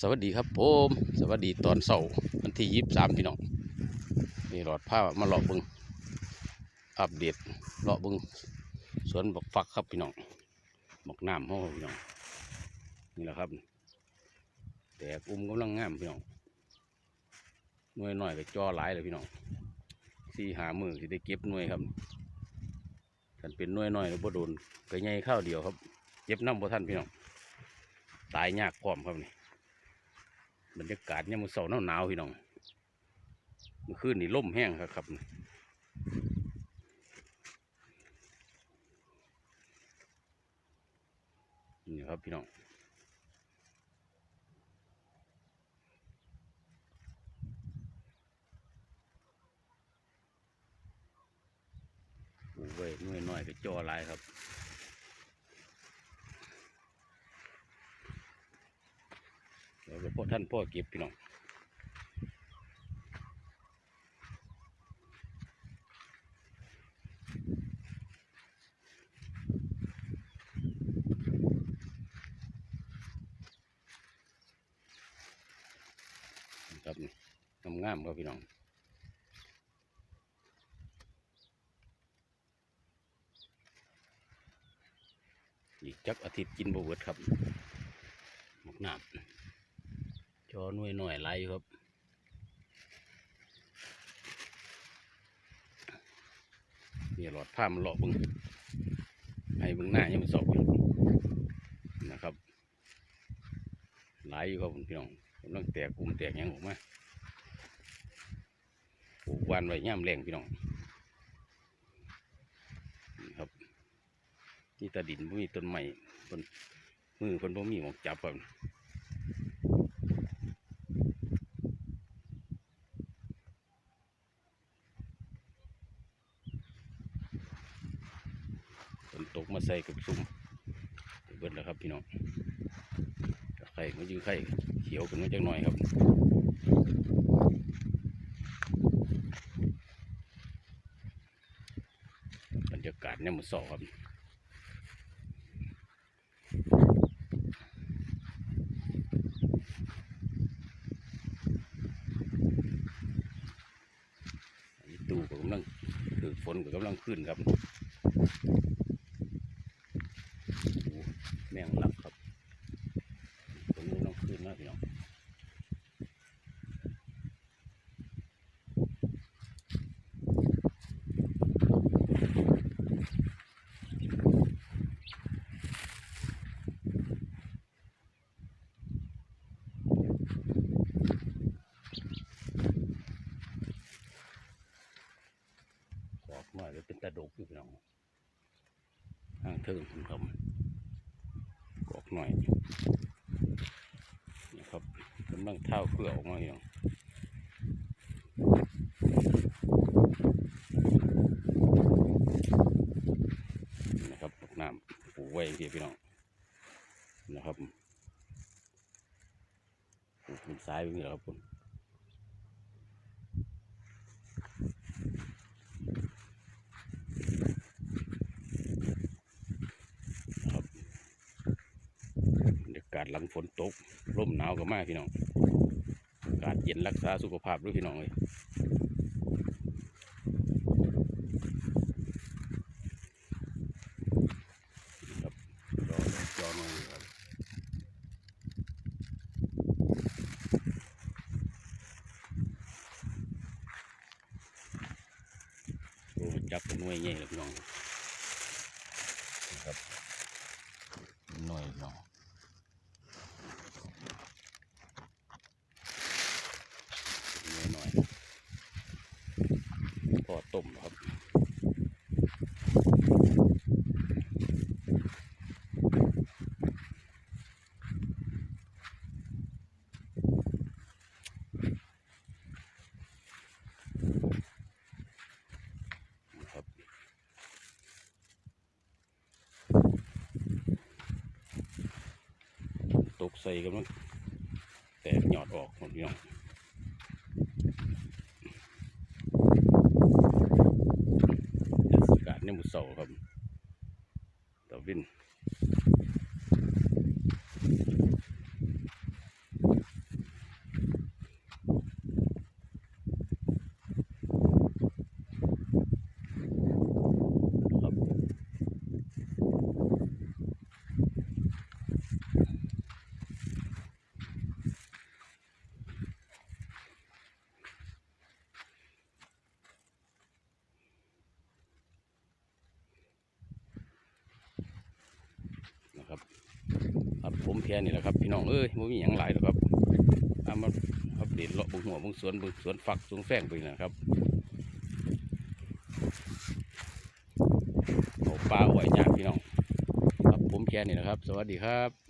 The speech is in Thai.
สวัสดีครับผมสวัสดีตอนเสาร์วันที่ยี่สิบสามพี่น้องนี่หลอดผ้ามาเลาะเบึงอัปเดตเลาะเบึงสวนบักฟักครับพี่น้องบักน้ำห้องพี่น้องนี่แหละครับ แตกอุ้มกำลังงามพี่น้องหน่วยหน่อยก็จอหลายเลยพี่น้องสี่หามือที่ได้เก็บหน่วยครับท่านเป็นหน่วยหน่อยแล้วบ่โดนก็ใหญ่ข้าวเดียวครับ เก็บน้ำบ่ท่านพี่น้องตายยากพร้อมครับนี่ บรรยากาศเนี่ยมันเสาร์หนาวๆพี่น้องมื่อคืนนี่ล่มแห้งครับครับนี่ครับพี่น้องโอ้ยน่วยหน่อยก็จอลายครับ เดี๋ยวพ่อท่านพ่อเก็บพี่น้องครับนี่งามๆครับพี่น้องอีกจักอาทิตย์กินบวเวิดครับหมกน้ำ อหน่วยหน่อยไล่ครับนี่หลอดผ้ามันหลอกบึงให้บึงหน้ายังมันสอบอยู่นะครับ หลายอยู่ครับพี่น้องกำลังแตกกลุ่มแตกยังออกมาปลูกวานไว้ย่ามแรงพี่น้องนี่ครับนี่ตาดินบ่มีต้นไม้ต้นมือคนบ่มีหมองจับครับ นตกมาใส่กับซุ่มเบิดแล้วครับพี่น้องไข่มายืนไข่เขียวขึ้นมาจังหน่อยครับบรรยากาศเนี่ยมันสอครับตู้ก็กำลังคือฝนก็กำลังขึ้นครับ แมงลักครับตรงนี้น้องขึ้นนะพี่น้องออกมาเลยเป็นตะดกอยู่พี่น้องห่างเทิงผมครับ หน่อยนะครับกำลังเท้าเกลือออกมาอย่างนะครับตกน้ำปลูกไว้อย่างเดียวพี่น้องนะครับปลูกเป็นสายอย่างนี้แหละครับผมครับ บรรยากาศ หลังฝนตกร่มหนาวก็มากพี่น้องอากาศเย็นรักษาสุขภาพด้วยพี่น้องเลยครับหน่อยครับโอ้จับเป็นหน่วยใหญ่เลยพี่น้องครับหน่วยพี่น้อง นิดหน่อยพอต้มครับนะครับตก ใส่กำลังแตกหยอดออกหมดพี่น้องกาศเนี่ยมุเสาครับตะวิน ผมแค่นี่แหละครับพี่น้องเอ้ยไม่มีอย่างหลายหรอกครับเอามาอัปเดตเลาะบุงหัวบุงสวนบุงสวนฝักสวนแฝงไปนะครับเอาปลาไหวยากพี่น้องครับผมแค่นี้นะครับ สวัสดีครับ